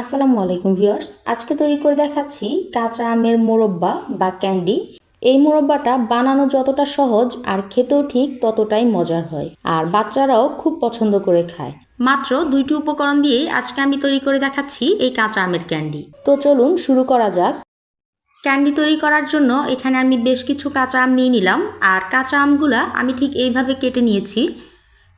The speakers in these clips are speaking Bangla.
আসসালামু আলাইকুম ভিউয়ার্স। আজকে তৈরি করে দেখাচ্ছি কাঁচা আমের মোরব্বা বা ক্যান্ডি। এই মোরব্বাটা বানানো যতটা সহজ আর খেতেও ঠিক ততটাই মজার হয় আর বাচ্চারাও খুব পছন্দ করে খায়। মাত্র দুইটি উপকরণ দিয়েই আজকে আমি তৈরি করে দেখাচ্ছি এই কাঁচা আমের ক্যান্ডি। তো চলুন শুরু করা যাক। ক্যান্ডি তৈরি করার জন্য এখানে আমি বেশ কিছু কাঁচা আম নিয়ে নিলাম আর কাঁচা আমগুলা আমি ঠিক এইভাবে কেটে নিয়েছি।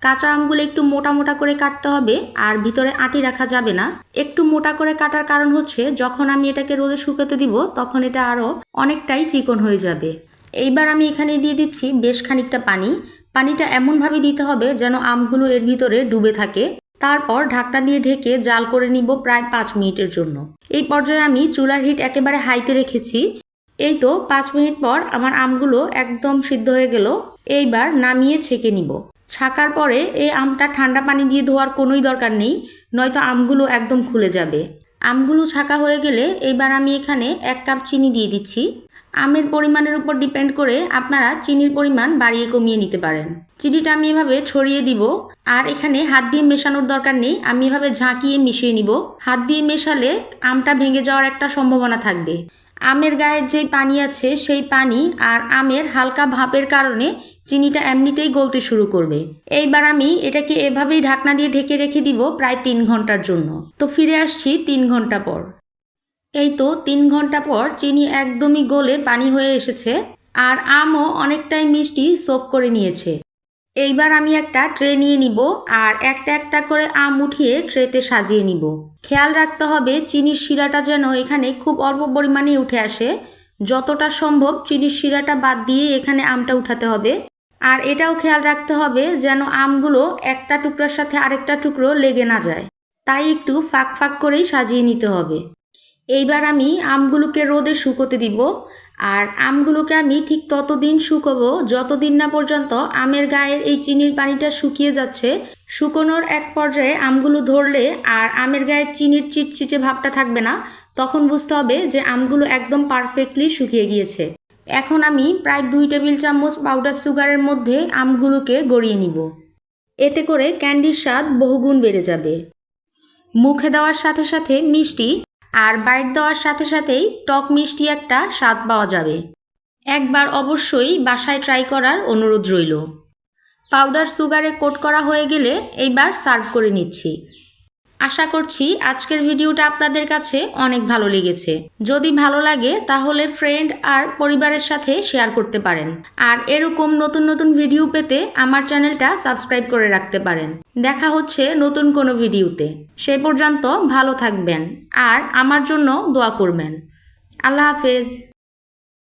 কাঁচা আমগুলো একটু মোটা মোটা করে কাটতে হবে আর ভিতরে আটি রাখা যাবে না। একটু মোটা করে কাটার কারণ হচ্ছে, যখন আমি এটাকে রোদে শুকাতে দিব, তখন এটা আরও অনেকটাই চিকন হয়ে যাবে। এইবার আমি এখানে দিয়ে দিচ্ছি বেশ খানিকটা পানি। পানিটা এমনভাবে দিতে হবে যেন আমগুলো এর ভিতরে ডুবে থাকে। তারপর ঢাকনা দিয়ে ঢেকে জাল করে নিব প্রায় পাঁচ মিনিটের জন্য। এই পর্যায়ে আমি চুলার হিট একেবারে হাইতে রেখেছি। এই তো পাঁচ মিনিট পর আমার আমগুলো একদম সিদ্ধ হয়ে গেল। এইবার নামিয়ে ছেঁকে নিব। ছাকার পরে এই আমটা ঠান্ডা পানি দিয়ে ধোয়ার কোনোই দরকার নেই, নয়তো আমগুলো একদম খুলে যাবে। আমগুলো ছাকা হয়ে গেলে এইবার আমি এখানে এক কাপ চিনি দিয়ে দিচ্ছি। আমের পরিমাণের উপর ডিপেন্ড করে আপনারা চিনির পরিমাণ বাড়িয়ে কমিয়ে নিতে পারেন। চিনিটা আমি এভাবে ছড়িয়ে দিব। আর এখানে হাত দিয়ে মেশানোর দরকার নেই, আমি এভাবে ঝাঁকিয়ে মিশিয়ে নিব। হাত দিয়ে মেশালে আমটা ভেঙে যাওয়ার একটা সম্ভাবনা থাকবে। আমের গায়ের যে পানি আছে, সেই পানি আর আমের হালকা ভাপের কারণে চিনিটা এমনিতেই গলতে শুরু করবে। এইবার আমি এটাকে এভাবেই ঢাকনা দিয়ে ঢেকে রেখে দিব প্রায় তিন ঘণ্টার জন্য। তো ফিরে আসছি তিন ঘণ্টা পর। এই তো তিন ঘণ্টা পর চিনি একদমই গলে পানি হয়ে এসেছে আর আমও অনেকটাই মিষ্টি সোপ করে নিয়েছে। এইবার আমি একটা ট্রে নিয়ে নিব আর একটা একটা করে আম উঠিয়ে ট্রেতে সাজিয়ে নিব। খেয়াল রাখতে হবে চিনির শিরাটা যেন এখানে খুব অল্প পরিমাণে উঠে আসে। যতটা সম্ভব চিনির শিরাটা বাদ দিয়ে এখানে আমটা উঠাতে হবে। আর এটাও খেয়াল রাখতে হবে যেন আমগুলো একটা টুকরার সাথে আরেকটা টুকরো লেগে না যায়। তাই একটু ফাঁক ফাঁক করেই সাজিয়ে নিতে হবে। এইবার আমি আমগুলোকে রোদে শুকোতে দিব আর আমগুলোকে আমি ঠিক ততদিন শুকোবো যতদিন না পর্যন্ত আমের গায়ের এই চিনির পানিটা শুকিয়ে যাচ্ছে, শুকোনোর এক পর্যায়ে আমগুলো ধরলে আর আমের গায়ে চিনির চিটচিটে ভাবটা থাকবে না, তখন বুঝতে হবে যে আমগুলো একদম পারফেক্টলি শুকিয়ে গিয়েছে। এখন আমি প্রায় দুই টেবিল চামচ পাউডার সুগারের মধ্যে আমগুলোকে গড়িয়ে নিব। এতে করে ক্যান্ডির স্বাদ বহুগুণ বেড়ে যাবে। মুখে দেওয়ার সাথে সাথে মিষ্টি আর বাইট দেওয়ার সাথে সাথেই টক মিষ্টি একটা স্বাদ পাওয়া যাবে। একবার অবশ্যই বাসায় ট্রাই করার অনুরোধ রইল। পাউডার সুগারে কোট করা হয়ে গেলে এইবার সার্ভ করে নিচ্ছি। আশা করছি আজকের ভিডিওটা আপনাদের কাছে অনেক ভালো লেগেছে। যদি ভালো লাগে, তাহলে ফ্রেন্ড আর পরিবারের সাথে শেয়ার করতে পারেন। আর এরকম নতুন নতুন ভিডিও পেতে আমার চ্যানেলটা সাবস্ক্রাইব করে রাখতে পারেন। দেখা হচ্ছে নতুন কোনো ভিডিওতে। সেই পর্যন্ত ভালো থাকবেন আর আমার জন্য দোয়া করবেন। আল্লাহ হাফেজ।